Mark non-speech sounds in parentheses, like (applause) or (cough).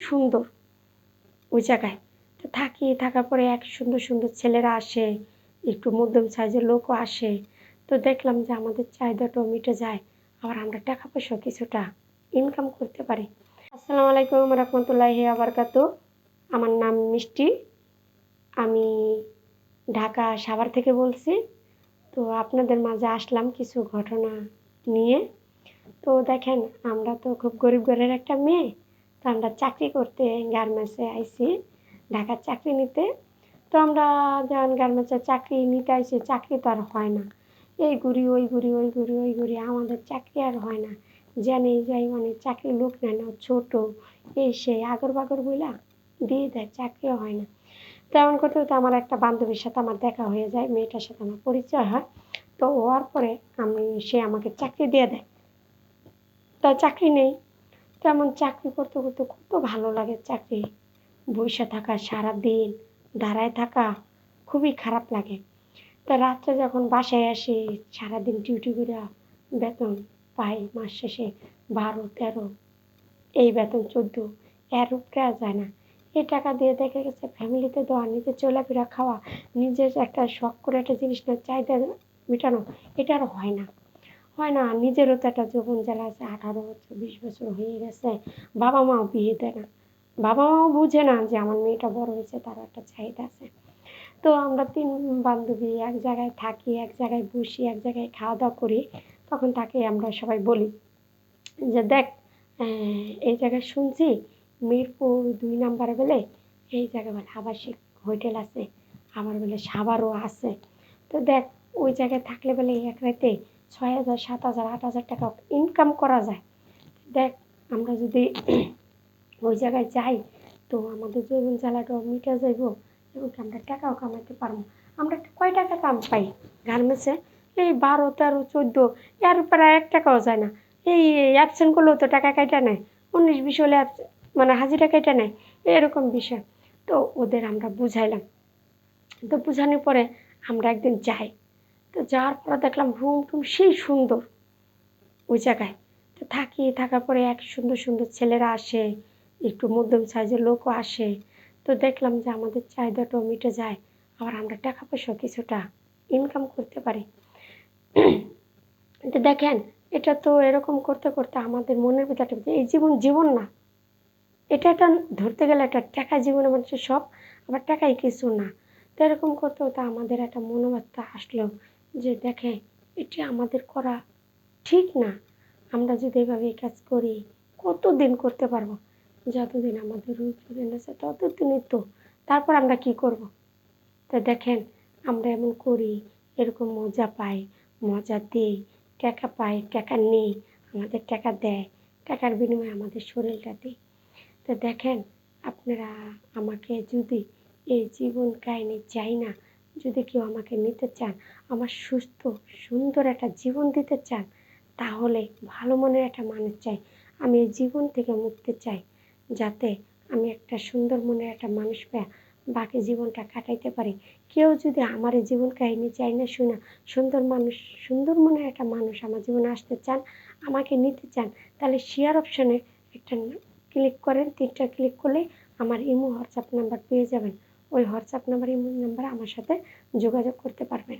সুন্দর। ওই জায়গায়। তো থাকি, থাকার পরে এক সুন্দর সুন্দর ছেলেরা আসে। একটু মধ্যম সাইজের লোকও আসে। তো দেখলাম যে আমাদের চাহিদাটাও মিটে যায়। আবার আমরা টাকা পয়সা কিছুটা ইনকাম করতে পারি। আসসালামু আলাইকুম রহমতুল্লাহি আবরকাত। আমার নাম মিষ্টি। আমি ঢাকা সাভার থেকে বলছি। তো আপনাদের মাঝে আসলাম কিছু ঘটনা নিয়ে। তো দেখেন, আমরা তো খুব গরিব ঘরের একটা মেয়ে। তো আমরা চাকরি করতে গার্মেন্টসে আইছি, ঢাকার চাকরি নিতে। তো আমরা যখন গার্মেন্টসের চাকরি নিতে আইছি, চাকরি তো আর হয় না। এই ঘুরি, ওই ঘুরি ওই ঘুরি ওই ঘুরি, আমাদের চাকরি আর হয় না। জানি যাই মানে চাকরি লোক নেয় না, ছোটো, এই সেই আগর বাগর বইলা দিয়ে দেয়, চাকরিও হয় না। তেমন করতে করতে আমার একটা বান্ধবীর সাথে আমার দেখা হয়ে যায়, মেয়েটার সাথে আমার পরিচয় হয়। তো হওয়ার পরে আমি, সে আমাকে চাকরি দিয়ে দেয়। তা চাকরি নেই তেমন চাকরি করতে করতে কত ভালো লাগে চাকরি। বসে থাকা সারা দিন দাঁড়ায় থাকা খুবই খারাপ লাগে। তা রাত্রে যখন বাসায় আসি, সারাদিন ডিউটি করে বেতন পাই মাস শেষে বারো, তেরো। এই বেতন চোদ্দ, এর উপরে আর যায় না। এই টাকা দিয়ে দেখে গেছে ফ্যামিলিতে দেওয়া, নিজের চলাফেরা, খাওয়া, নিজের একটা শখ করে একটা জিনিস না, চাহিদা মেটানো, এটা আর হয় না। হয় না, নিজেরও তো একটা যৌবন জ্বালা আছে, আঠারো বছর, বিশ বছর হয়ে গেছে বাবা মাও বিয়ে দেয় না। বাবা মাও বুঝে না যে আমার মেয়েটা বড় হয়েছে তার একটা চাহিদা আছে। তো আমরা তিন বান্ধবী এক জায়গায় থাকি, এক জায়গায় বসি, এক জায়গায় খাওয়া দাওয়া করি, তখন তাকে আমরা সবাই বলি যে, দেখ এই জায়গায় শুনছি মিরপুর দুই নাম্বার বলে, এই জায়গায় বলে আবাসিক হোটেল আছে, আবার বলে সাভারও আছে। তো দেখ, ওই জায়গায় থাকলে বলে এক রাতে ছয় হাজার, সাত হাজার, আট হাজার টাকা ইনকাম করা যায়। দেখ, আমরা যদি (clears throat) ওই জায়গায় যাই, তো আমাদের জীবন জ্বালাটাও মিটে যাইব এবং আমরা টাকাও কামাইতে পারব। আমরা কয় টাকা কাম পাই? গার্মেন্টসে এই বারো, তেরো, চোদ্দ, এর প্রায় এক টাকাও যায় না। এই অ্যাবসেন্ট করলেও তো টাকা কাইটা নেয়। উনিশ, বিশ হলে মানে হাজিরা কাইটা নেয়। এরকম বিষয়। তো ওদের আমরা বুঝাইলাম। তো বোঝানোর পরে আমরা একদিন যাই। তো যাওয়ার পরে দেখলাম রুম টুম সেই সুন্দর। ওই জায়গায় তো থাকি থাকার পরে এক সুন্দর সুন্দর ছেলেরা আসে, একটু মধ্যম সাইজের লোকও আসে। তো দেখলাম যে আমাদের চাহিদাটাও মিটে যায়, আবার আমরা টাকা পয়সা কিছুটা ইনকাম করতে পারি। তো দেখেন, এটা তো এরকম করতে করতে আমাদের মনের ভিতরে এই জীবন জীবন না। এটা একটা ধরতে গেলে একটা টাকা জীবনে মানুষের সব, আবার টাকাই কিছু না। তো এরকম করতে করতে আমাদের একটা মনোভাবটা আসলো যে দেখে এটা আমাদের করা ঠিক না। আমরা যদি এভাবে এই কাজ করি, কতদিন করতে পারব? যতদিন আমাদের রূপ জীবন আছে, ততদিনই তো। তারপর আমরা কি করব। তা দেখেন, আমরা এমন করি, এরকম মজা পাই, মজা দিই, টাকা পাই, টাকা নেই, আমাদের টাকা দেয়, টাকার বিনিময়ে আমাদের শরীরটা দিই তো দেখেন, আপনারা আমাকে যদি এই জীবন কাহিনী চাই না যদি কেউ আমাকে নিতে চান, আমার সুস্থ, সুন্দর একটা জীবন দিতে চান, তাহলে ভালো মনের একটা মানুষ চাই। আমি এই জীবন থেকে মুক্তি চাই, যাতে আমি একটা সুন্দর মনের একটা মানুষ পেয়ে বাকি জীবনটা কাটাইতে পারি। কেউ যদি আমার এই জীবন কাহিনী চাই না, শোনা সুন্দর মানুষ, সুন্দর মনের একটা মানুষ আমার জীবনে আসতে চান, আমাকে নিতে চান, তাহলে শেয়ার অপশনে একটা ক্লিক করেন, তিনটা ক্লিক করলে আমার ইমো হোয়াটসঅ্যাপ নাম্বার পেয়ে যাবেন। ওই হোয়াটসঅ্যাপ নাম্বার নাম্বারে আমার সাথে যোগাযোগ করতে পারবেন।